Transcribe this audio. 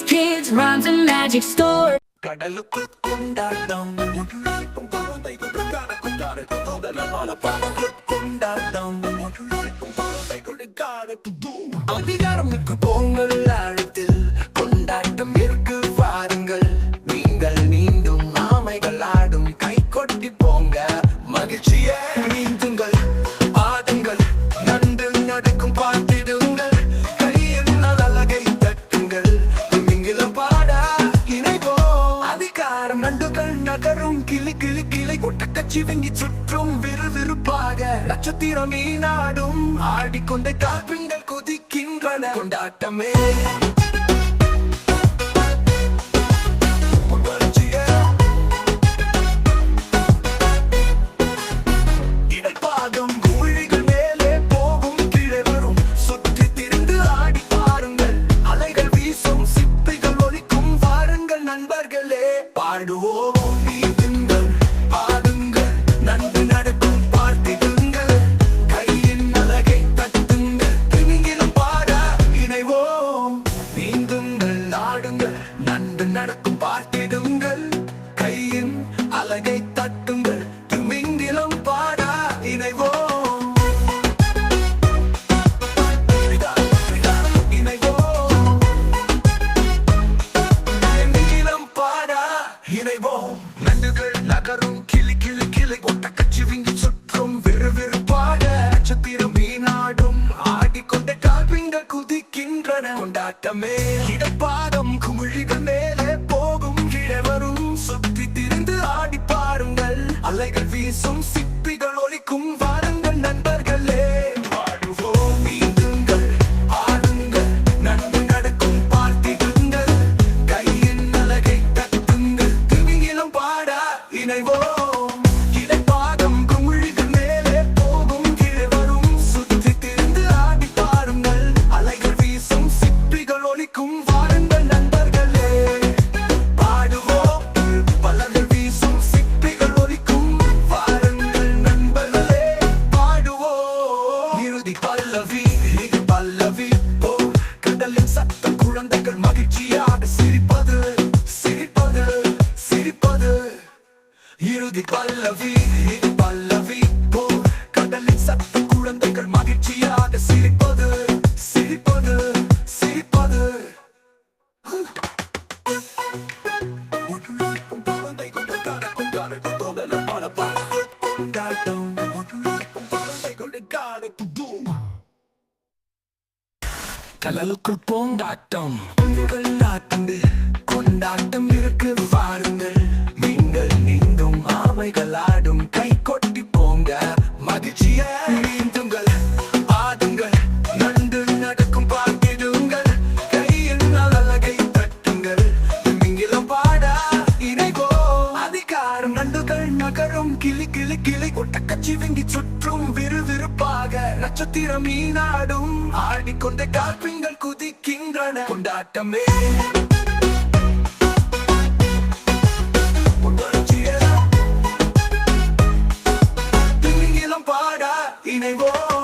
It's rhymes and magic store. கடலுக்குள் கொண்டாட்டம் ஒன்றிணைக்கும் குழந்தைகள் பொங்கல் ஆழத்தில் கொண்டாட்டம் இருக்கு வாருங்கள் நீங்கள் நீண்டும் ஆமைகள் ஆடும் கை கொட்டி போங்க மகிழ்ச்சியே நண்டுகள் நகரும் கிளி கிளி கிளை. ஒட்டக்கச்சி வெங்கி சுற்றும் விறுவிறுப்பாக. நட்சத்திரம் நாடும் ஆடிக்கொண்ட காப்பிங்கள் குதிக்கின்றன. கொண்டாட்டமே. பாடுவோம் நீந்துங்கள் இணைவோம். நண்டுகள் நகரும் கிளி கிளி கிளி. ஒட்டக்கச்சி விங்கி சுற்றும் விறுவிறுப்பாக. நட்சத்திரம் மீனாடும் ஆடிக்கொண்ட கால்பிங்கள் குதிக்கின்றன. கொண்டாட்டமே. இடப்பாடம் குமிழிகள் மேலே போகும். கீழே வரும் சுத்தி திரிந்து ஆடி பாருங்கள். அலைகள் வீசும் பாடுவோம் பல்லவி இது பல்லவி. ஓ கடலின் சத்த குழந்தைகள் மகிழ்ச்சியாக சிரிப்பது சிரிப்பது சிரிப்பது. இறுதி பல்லவி இது பல்லவி. ஓ கடலின் சத்த குழந்தைகள் மகிழ்ச்சியாக சிரிப்பது கடலுக்குள் போண்டாட்டம் உங்கள் நாட்டு கொண்டாட்டம் இருக்கு வாருங்கள். நீங்கள் நீந்தும் ஆமைகள் ஆடும் கை கொட்டி போங்க. மகிழ்ச்சிய நீந்துங்கள் ஆடுங்கள். நண்டு நடக்கும் பார்த்திடுங்கள் கையில் அழகை தட்டுங்கள். நீங்களும் பாட இணைகோ அதிகாரம் நண்டுகள் நகரும். கிளி கிளி கிளி. ஒட்டக்கச்சி வெங்கி சுட்டு நட்சத்திரம் ஈனாடும் ஆடிக்கொண்ட காப்பிங்கள் குதிக்கின்றன. கொண்டாட்டமே. பாட இணைவோம்.